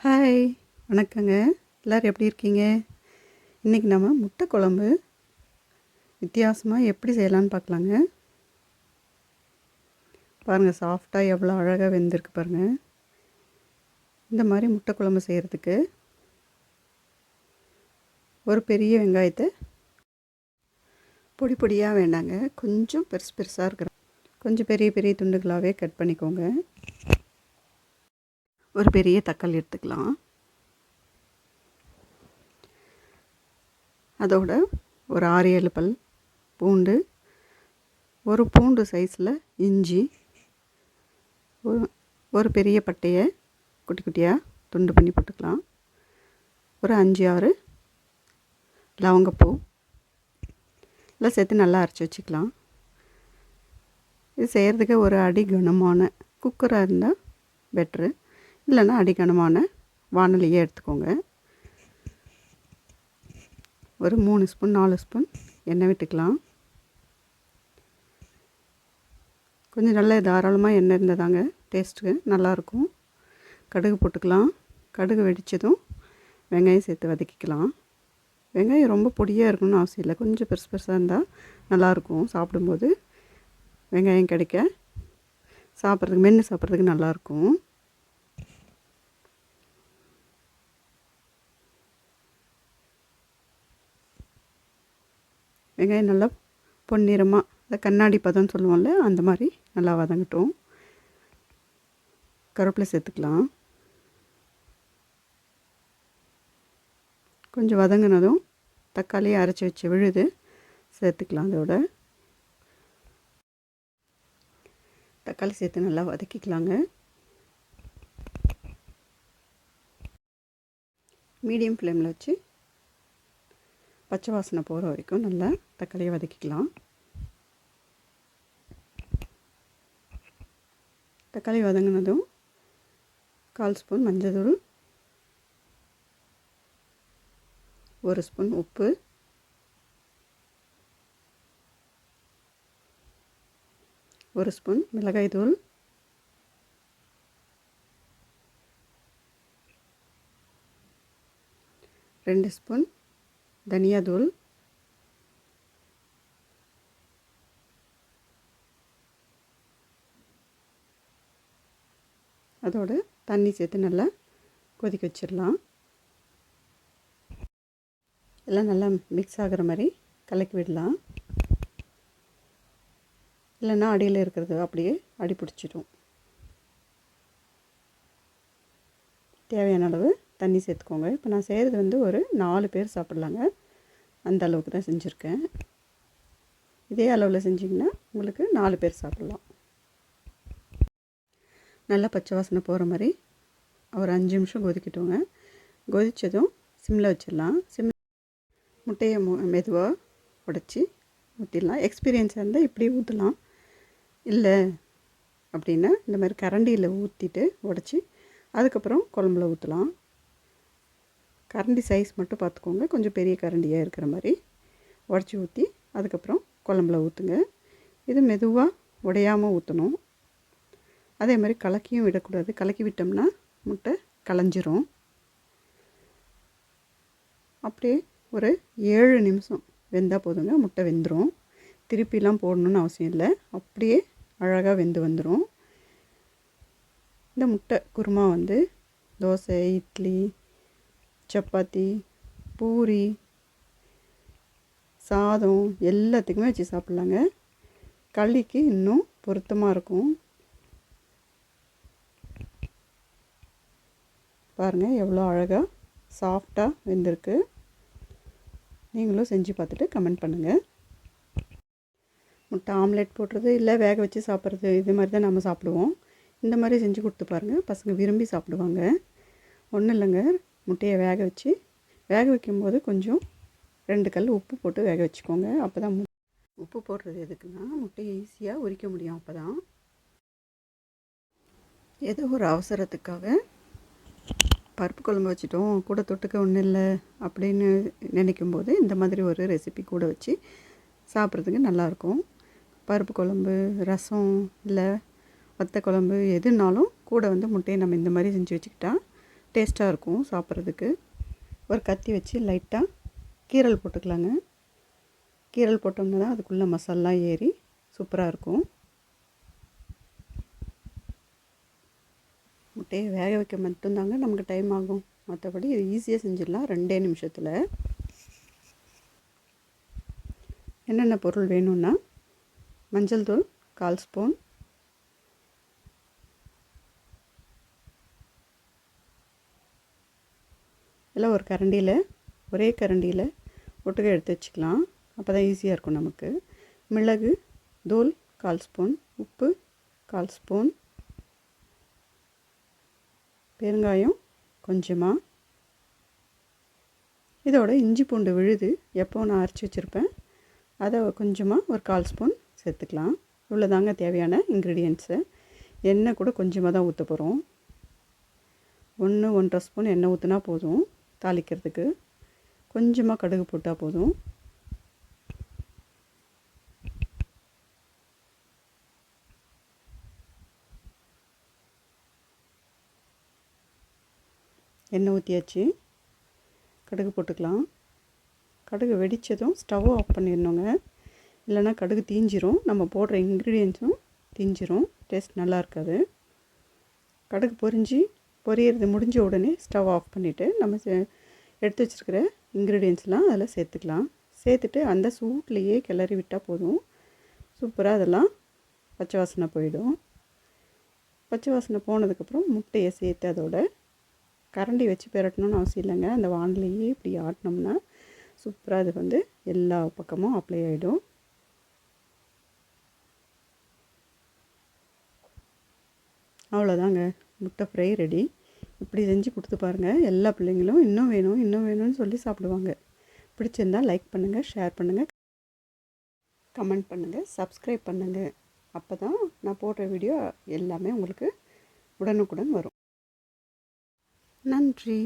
Hi வணக்கங்க. எல்லோரும் எப்படி இருக்கீங்க? இன்றைக்கி நம்ம முட்டை குழம்பு வித்தியாசமாக எப்படி செய்யலான்னு பார்க்கலாங்க. பாருங்கள் சாஃப்டாக எவ்வளோ அழகாக வெந்திருக்கு பாருங்கள் இந்த மாதிரி முட்டை குழம்பு செய்கிறதுக்கு ஒரு பெரிய வெங்காயத்தை பொடி பொடியாக வேண்டாங்க. கொஞ்சம் பெருசு பெருசாக இருக்கிற கொஞ்சம் பெரிய பெரிய துண்டுகளாகவே கட் பண்ணிக்கோங்க. ஒரு பெரிய தக்காளி எடுத்துக்கலாம். அதோட ஒரு ஆறு ஏழு பல் பூண்டு ஒரு பூண்டு சைஸில் இஞ்சி ஒரு ஒரு பெரிய பட்டையை குட்டி குட்டியாக துண்டு பண்ணி போட்டுக்கலாம். ஒரு அஞ்சு ஆறு லவங்கப்பூ. எல்லாம் சேர்த்து நல்லா அரைச்சி வச்சுக்கலாம். இது செய்கிறதுக்கு ஒரு அடி கனமான குக்கராக இருந்தால் பெட்ரு இல்லைன்னா அடிக்கனமான வானலியே எடுத்துக்கோங்க. ஒரு மூணு ஸ்பூன் நாலு ஸ்பூன் எண்ணெய் விட்டுக்கலாம். கொஞ்சம் நல்லா தாராளமாக எண்ணெய் இருந்ததாங்க டேஸ்ட்டுக்கு நல்லாயிருக்கும். கடுகு போட்டுக்கலாம். கடுகு வெடித்ததும் வெங்காயம் சேர்த்து வதக்கிக்கலாம். வெங்காயம் ரொம்ப பொடியாக இருக்கணும்னு அவசியம் இல்லை. கொஞ்சம் பெருசு பெருசாக இருந்தால் நல்லாயிருக்கும். சாப்பிடும்போது வெங்காயம் கிடைக்க சாப்பிட்றதுக்கு மென்று சாப்பிட்றதுக்கு நல்லாயிருக்கும். வெங்காயம் நல்லா பொன்னிறமாக அதை கண்ணாடி பதம்னு சொல்லுவோம்ல அந்த மாதிரி நல்லா வதங்கட்டும். கருவேப்பிலை சேர்த்துக்கலாம். கொஞ்சம் வதங்கினதும் தக்காளியை அரைச்சி வச்சு விழுது சேர்த்துக்கலாம் அதோட. தக்காளி சேர்த்து நல்லா வதக்கிக்கலாங்க. மீடியம் ஃப்ளேமில் வச்சு பச்சை வாசனை போகிற வரைக்கும் நல்லா தக்காளியை வதக்கிக்கலாம். தக்காளி வதங்கினதும் கால் ஸ்பூன் மஞ்சள் ஒரு ஸ்பூன் உப்பு ஒரு ஸ்பூன் மிளகாய் தூள் ரெண்டு ஸ்பூன் தனியாத்தூள் அதோடு தண்ணி சேர்த்து நல்லா கொதிக்க வச்சிடலாம். எல்லாம் நல்லா மிக்ஸ் ஆகிற மாதிரி கலக்கி விடலாம். இல்லைன்னா அடியில் இருக்கிறது அப்படியே அடி பிடிச்சிடும். தேவையான அளவு தண்ணி சேர்த்துக்கோங்க. இப்போ நான் செய்கிறது வந்து ஒரு நாலு பேர் சாப்பிட்லாங்க. அந்த அளவுக்கு தான் செஞ்சுருக்கேன். இதே அளவில் செஞ்சிங்கன்னா உங்களுக்கு நாலு பேர் சாப்பிட்லாம். நல்லா பச்சை வாசனை போகிற மாதிரி ஒரு அஞ்சு நிமிஷம் கொதிக்கட்டுங்க. கொதித்ததும் சிம்மில் வச்சிடலாம். சிம் முட்டையை மு மெதுவாக உடச்சி ஊற்றிடலாம் எக்ஸ்பீரியன்ஸாக இருந்தால் இப்படி ஊற்றலாம் இல்லை அப்படின்னா இந்த மாதிரி கரண்டியில் ஊற்றிட்டு உடச்சி அதுக்கப்புறம் குழம்புல ஊற்றலாம் கரண்டி சைஸ் மட்டும் பார்த்துக்கோங்க. கொஞ்சம் பெரிய கரண்டியாக இருக்கிற மாதிரி. உடச்சி ஊற்றி அதுக்கப்புறம் குழம்புல ஊற்றுங்க இது மெதுவாக உடையாமல் ஊற்றணும் அதே மாதிரி கலக்கியும் விடக்கூடாது. கலக்கி விட்டோம்னா முட்டை கலைஞ்சிரும் அப்படியே ஒரு ஏழு நிமிஷம் வெந்தால் போதுங்க. முட்டை வெந்துடும் திருப்பிலாம் போடணுன்னு அவசியம் இல்லை. அப்படியே அழகாக வெந்து வந்துடும் இந்த முட்டை குருமா வந்து தோசை இட்லி சப்பாத்தி பூரி சாதம் எல்லாத்துக்குமே வச்சு சாப்பிட்லாங்க. களிக்கு இன்னும் பொருத்தமாக இருக்கும். பாருங்கள் எவ்வளோ அழகாக சாஃப்டாக வெந்திருக்கு. நீங்களும் செஞ்சு பார்த்துட்டு கமெண்ட் பண்ணுங்கள் முட்டை ஆம்லேட் போடுறது இல்லை வேக வச்சு சாப்பிட்றது இது மாதிரி தான் நம்ம சாப்பிடுவோம். இந்த மாதிரி செஞ்சு கொடுத்து பாருங்கள் பசங்க விரும்பி சாப்பிடுவாங்க. ஒன்றும் இல்லைங்க. முட்டையை வேக வச்சு வேக வைக்கும்போது கொஞ்சம் ரெண்டு கல் உப்பு போட்டு வேக வச்சுக்கோங்க. அப்போ தான் உப்பு போடுறது எதுக்குன்னா முட்டையை ஈஸியாக உரிக்க முடியும் அப்போ தான் ஏதோ ஒரு அவசரத்துக்காக பருப்பு குழம்பு வச்சுட்டோம் கூட தொட்டுக்க ஒன்றும் இல்லை அப்படின்னு நினைக்கும்போது இந்த மாதிரி ஒரு ரெசிபி கூட வச்சு சாப்பிட்றதுக்கு நல்லாயிருக்கும். பருப்பு குழம்பு ரசம் இல்லை வத்த குழம்பு எதுனாலும் கூட வந்து முட்டையை நம்ம இந்த மாதிரி செஞ்சு வச்சுக்கிட்டா டேஸ்ட்டாக இருக்கும் சாப்பிட்றதுக்கு. ஒரு கத்தி வச்சு லைட்டாக கீரல் போட்டுக்கலாங்க. கீரல் போட்டோம்னா தான் அதுக்குள்ளே மசாலா ஏறி சூப்பராக இருக்கும். முட்டையை வேக வைக்க மட்டும்தாங்க நமக்கு டைம் ஆகும். மற்றபடி இது ஈஸியாக செஞ்சிடலாம் ரெண்டே நிமிஷத்தில். என்னென்ன பொருள் வேணும்னா மஞ்சள் தூள் கால் ஸ்பூன் இல்லை ஒரு கரண்டியில் ஒரே கரண்டியில் ஒட்டுக்க எடுத்து வச்சுக்கலாம். அப்போ தான் ஈஸியாக இருக்கும் நமக்கு. மிளகு தூள் கால் ஸ்பூன் உப்பு கால் ஸ்பூன் பெருங்காயம் கொஞ்சமாக இதோட இஞ்சி பூண்டு விழுது எப்போ நான் அரைச்சி வச்சுருப்பேன். அதை கொஞ்சமாக ஒரு கால் ஸ்பூன் சேர்த்துக்கலாம். இவ்வளோ தாங்க தேவையான இன்க்ரீடியன்ட்ஸு எண்ணெய் கூட கொஞ்சமாக தான் ஊற்ற போகிறோம். ஒன்று ஒன்றரை ஸ்பூன் எண்ணெய் ஊற்றினா போதும். தாளிக்கிறதுக்கு கொஞ்சமாக கடுகு போட்டால் போதும். எண்ணெய் ஊற்றியாச்சு கடுகு போட்டுக்கலாம். கடுகு வெடித்ததும் ஸ்டவ் ஆஃப் பண்ணிடணுங்க. இல்லைன்னா கடுகு தீஞ்சிரும். நம்ம போடுற இன்க்ரீடியன்ஸும் தீஞ்சிரும். டேஸ்ட் நல்லா இருக்காது. கடுகு பொரிஞ்சு பொரியறது முடிஞ்ச உடனே ஸ்டவ் ஆஃப் பண்ணிவிட்டு நம்ம எடுத்து வச்சுருக்கிற இன்க்ரீடியன்ஸ்லாம் அதில் சேர்த்துக்கலாம். சேர்த்துட்டு அந்த சூட்லேயே கிளறி விட்டால் போதும். சூப்பராக அதெல்லாம் பச்சை வாசனை போயிடும். பச்சை வாசனை போனதுக்கப்புறம் முட்டையை சேர்த்து அதோட கரண்டி வச்சு பெரட்டணும்னு அவசியம் இல்லைங்க. அந்த வானிலையே இப்படி ஆட்டினோம்னா சூப்பராக அது வந்து எல்லா பக்கமும் அப்ளை ஆகிடும் அவ்வளோதாங்க. முட்டை ஃப்ரை ரெடி இப்படி செஞ்சு கொடுத்து பாருங்கள் எல்லா பிள்ளைங்களும் இன்னும் வேணும் இன்னும் வேணும்னு சொல்லி சாப்பிடுவாங்க. பிடிச்சிருந்தால் லைக் பண்ணுங்கள் ஷேர் பண்ணுங்கள் கமெண்ட் பண்ணுங்கள் சப்ஸ்கிரைப் பண்ணுங்கள் அப்போ தான் நான் போடுற வீடியோ எல்லாமே உங்களுக்கு உடனுக்குடன் வரும். நன்றி.